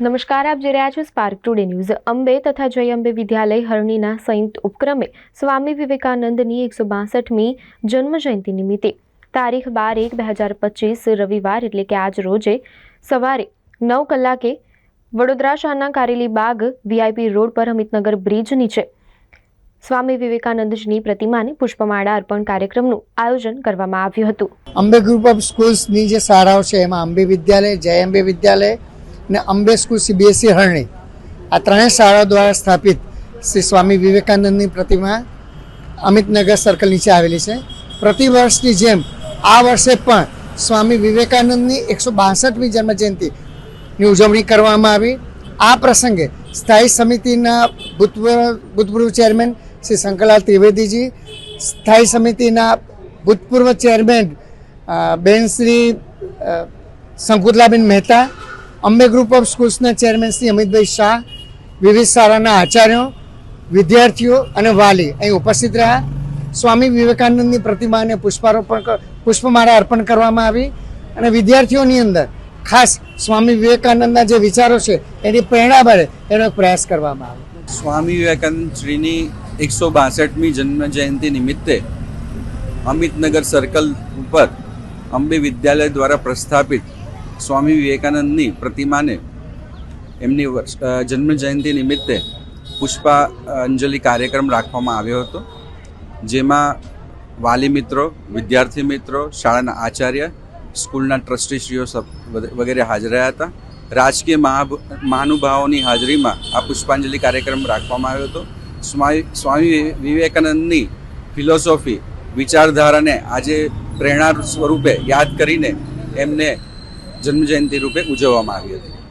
નમસ્કાર, આપ જોઈ રહ્યા છો સ્પાર્ક ટુડે ન્યૂઝ અંબે તથા જય અંબે વિદ્યાલય હરણીના સંયુક્ત ઉપક્રમે સ્વામી વિવેકાનંદની એકસો બાસઠમી જન્મજયંતિ નિમિત્તે તારીખ બાર એક બે હજાર પચીસ રવિવાર, એટલે કે આજ રોજે સવારે નવ કલાકે વડોદરા શાહના કારેલી બાગ વીઆઈપી રોડ પર અમિતનગર બ્રિજ નીચે સ્વામી વિવેકાનંદજીની પ્રતિમાને પુષ્પમાળા અર્પણ કાર્યક્રમનું આયોજન કરવામાં આવ્યું હતું. અંબે ગ્રુપ ઓફ સ્કૂલ્સની જે શાળાઓ છે, એમાં અંબે વિદ્યાલય, જય અંબે વિદ્યાલય અને અંબે સ્કૂલ સીબીએસઈ હરણી. આ ત્રણેય શાળાઓ દ્વારા સ્થાપિત શ્રી સ્વામી વિવેકાનંદની પ્રતિમા અમિતનગર સર્કલ નીચે આવેલી છે. પ્રતિ વર્ષની જેમ આ વર્ષે પણ સ્વામી વિવેકાનંદની એકસો બાસઠમી જન્મજયંતિની ઉજવણી કરવામાં આવી. આ પ્રસંગે સ્થાયી સમિતિના ભૂતપૂર્વ ભૂતપૂર્વ ચેરમેન શ્રી શંકરલાલ ત્રિવેદીજી, સ્થાયી સમિતિના ભૂતપૂર્વ chairman Ben Shri Shankutalaben Mehta Ambe group of સ્કૂલ્સના chairman Shri Amitbhai Shah, વિવિધ શાળાના આચાર્યો, વિદ્યાર્થીઓ અને વાલી અહીં ઉપસ્થિત રહ્યા. સ્વામી વિવેકાનંદની પ્રતિમાને પુષ્પારોપણ પુષ્પમાળા અર્પણ કરવામાં આવી અને વિદ્યાર્થીઓની અંદર ખાસ સ્વામી વિવેકાનંદના જે વિચારો છે, એની પ્રેરણા મળે એનો પ્રયાસ કરવામાં આવ્યો. સ્વામી વિવેકાનંદ શ્રીની એકસો બાસઠમી જન્મ જયંતિ નિમિત્તે અમિતનગર સર્કલ ઉપર અંબે વિદ્યાલય દ્વારા પ્રસ્થાપિત સ્વામી વિવેકાનંદની પ્રતિમાને એમની જન્મ જયંતિ નિમિત્તે પુષ્પાંજલિ કાર્યક્રમ રાખવામાં આવ્યો હતો, જેમાં વાલી મિત્રો, વિદ્યાર્થી મિત્રો, શાળાના આચાર્ય, સ્કૂલના ટ્રસ્ટીશ્રીઓ વગેરે હાજર રહ્યા હતા. રાજકીય મહાનુભાવોની હાજરીમાં આ પુષ્પાંજલિ કાર્યક્રમ રાખવામાં આવ્યો હતો. સ્વામી સ્વામી વિવેકાનંદની ફિલોસોફી, વિચારધારાને આજે પ્રેરણા સ્વરૂપે યાદ કરીને એમને જન્મજયંતિ રૂપે ઉજવવામાં આવી હતી.